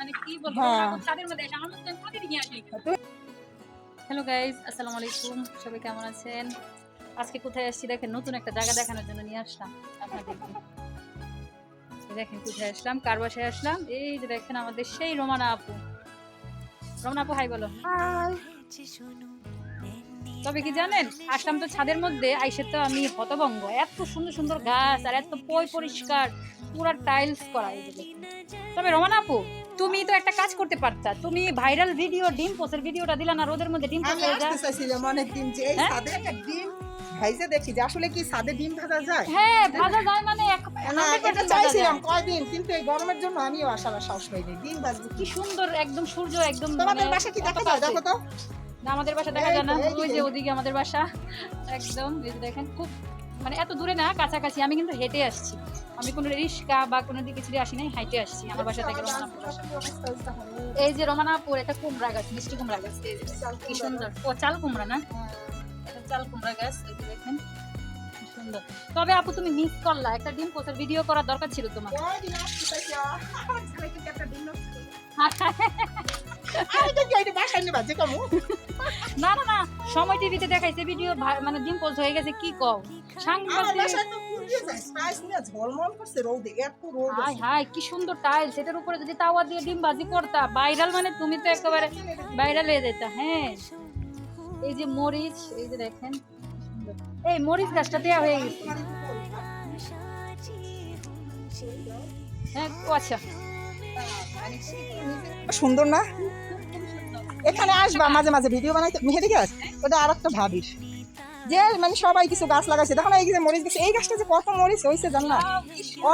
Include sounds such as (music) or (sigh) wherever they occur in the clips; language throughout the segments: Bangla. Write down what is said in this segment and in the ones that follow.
মানে কি বলব? হ্যাঁ। তাদের মধ্যে আমার মধ্যে আমি নিয়ে আসি হ্যালো গাইজ আসসালামু আলাইকুম। সবাই কেমন আছেন? আজকে কোথায় আসছি? দেখেন নতুন একটা জায়গা দেখানোর জন্য নিয়ে আসলাম আপনাদেরকে। দেখেন কোথায় আসলাম? কার বাসায় আসলাম? এই যে দেখেন আমাদের সেই রোমানা আপু। রোমানা আপু হাই বলো। তবে কি জানেন? আসলাম তো ছাদের মধ্যে আইসে তো আমি হতভঙ্গ এত সুন্দর সুন্দর গাছ আর এত পয় পরিষ্কার পুরা টাইলস করা তবে রোমানা আপু তুমি তো একটা কাজ করতে পারতা। তুমি ভাইরাল ভিডিও ডিম পোস্টের ভিডিওটা দিলা না রোদের মধ্যে ডিম হয়ে আসতে যে এই হ্যাঁ? একটা ডিম ভাইজে দেখি যে আসলে কি ডিম ভাজা যায়? হ্যাঁ ভাজা যায় মানে 100% এটা চাইছিলাম কয়দিন কিন্তু এই গরমের জন্য আমিও আসার সাহস পাইনি। ডিম ভাজবো কি সুন্দর একদম সূর্য একদম তোমাদের মানে বাসা কি? দেখা যায় দেখো তো। আমাদের বাসা দেখা যায় না। ওই যে ওদিকে আমাদের বাসা। একদম দেখেন খুব মানে এত দূরে না কাছাকাছি। আমি কিন্তু হেঁটে আসছি। আমি কোনো রিক্সা বা কোনো দিকে ছেড়ে আসি নাই হাইটে আসছি আমার বাসা থেকে এই যে রোমানাপুর এটা কুমড়া গাছ মিষ্টি কুমড়া গাছ। কি সুন্দর। ও চাল কুমড়া না? এটা চাল কুমড়া গাছ দেখেন সুন্দর। তবে আপু তুমি মিস করলা একটা ডিম পোস্টের ভিডিও করার দরকার ছিল তোমার। একটা করে। (laughs) আমি তো বাসায় নিয়ে বাজে কমু? না না না সময় টিভিতে দেখাইছে ভিডিও মানে ডিম পোস্ট হয়ে গেছে কি কও? হাই হাই কি সুন্দর টাইলস এটার উপরে যদি তাওয়া দিয়ে ডিম ভাজি করতা ভাইরাল মানে তুমি তো একেবারে ভাইরাল হয়ে যেতা হ্যাঁ। এই যে মরিচ এই যে দেখেন এই মরিচ গাছটা দেওয়া হয়ে গেছে। হ্যাঁ আচ্ছা। সুন্দর না? এখানে আসবা মাঝে মাঝে ভিডিও বানাইতে। মেহেদি গাছ? ওটা আর একটা ভাবিস যে মানে সবাই কিছু গাছ লাগাইছে। দেখো না এই যে মরিচ গাছ এই গাছটা যে কত মরিচ হয়েছে জান না?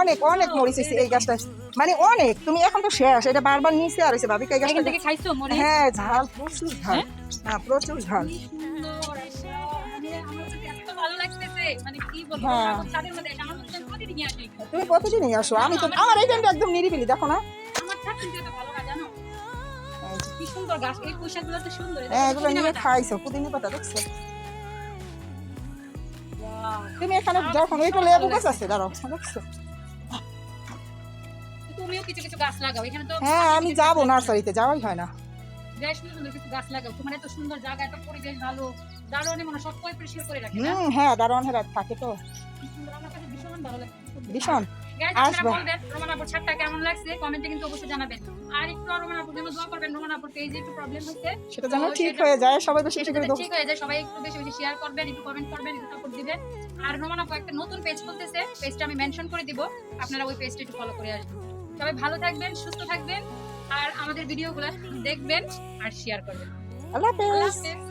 অনেক অনেক মরিচ হয়েছে এই গাছটা। মানে অনেক তুমি এখন তো শেষ এটা বারবার নিচে আর হয়েছে ভাবি এই গাছটা হ্যাঁ ঝাল প্রচুর ঝাল। হ্যাঁ? প্রচুর ঝাল। হ্যাঁ। তুমি প্রতিদিনই আসো। আমি তো আমার এই একদম নিরিবিলি দেখো না? কি সুন্দর গাছ এই পোশাকগুলো তো সুন্দর হ্যাঁ এগুলো নিয়ে খাইছো পুদিনা পাতা দেখছ? তুমি এখানে যখন লেবু গাছ আছে দাঁড়াও দেখছ? তুমিও কিছু কিছু গাছ লাগাও এখানে তো হ্যাঁ আমি যাব নার্সারিতে যাওয়াই হয় না। বেশ সুন্দর সুন্দর কিছু গাছ লাগাও তোমার এত সুন্দর জায়গা এত পরিবেশ ভালো দারোয়ানে মনে সব পরিষ্কার করে রাখে হুম হ্যাঁ থাকে তো। আমার কাছে ভীষণ ভালো ভীষণ। আসব। ছাদটা কেমন লাগছে? কমেন্টে কিন্তু অবশ্যই জানাবেন। আর একটু রোমানাপুর জন্য দোয়া করবেন? রোমানাপুর পেজে একটু প্রবলেম হচ্ছে সেটা যেন ঠিক হয়ে যায় সবাই বেশি বেশি করে ঠিক হয়ে যায় সবাই একটু বেশি বেশি শেয়ার করবেন একটু কমেন্ট করবেন একটু সাপোর্ট দিবেন। আর একটা নতুন পেজ খুলতেছে পেজটা আমি মেনশন করে দিব আপনারা ওই পেজটা একটু ফলো করে আসবেন। সবাই ভালো থাকবেন সুস্থ থাকবেন আর আমাদের ভিডিওগুলো দেখবেন আর শেয়ার করবেন। আল্লাহ হাফেজ।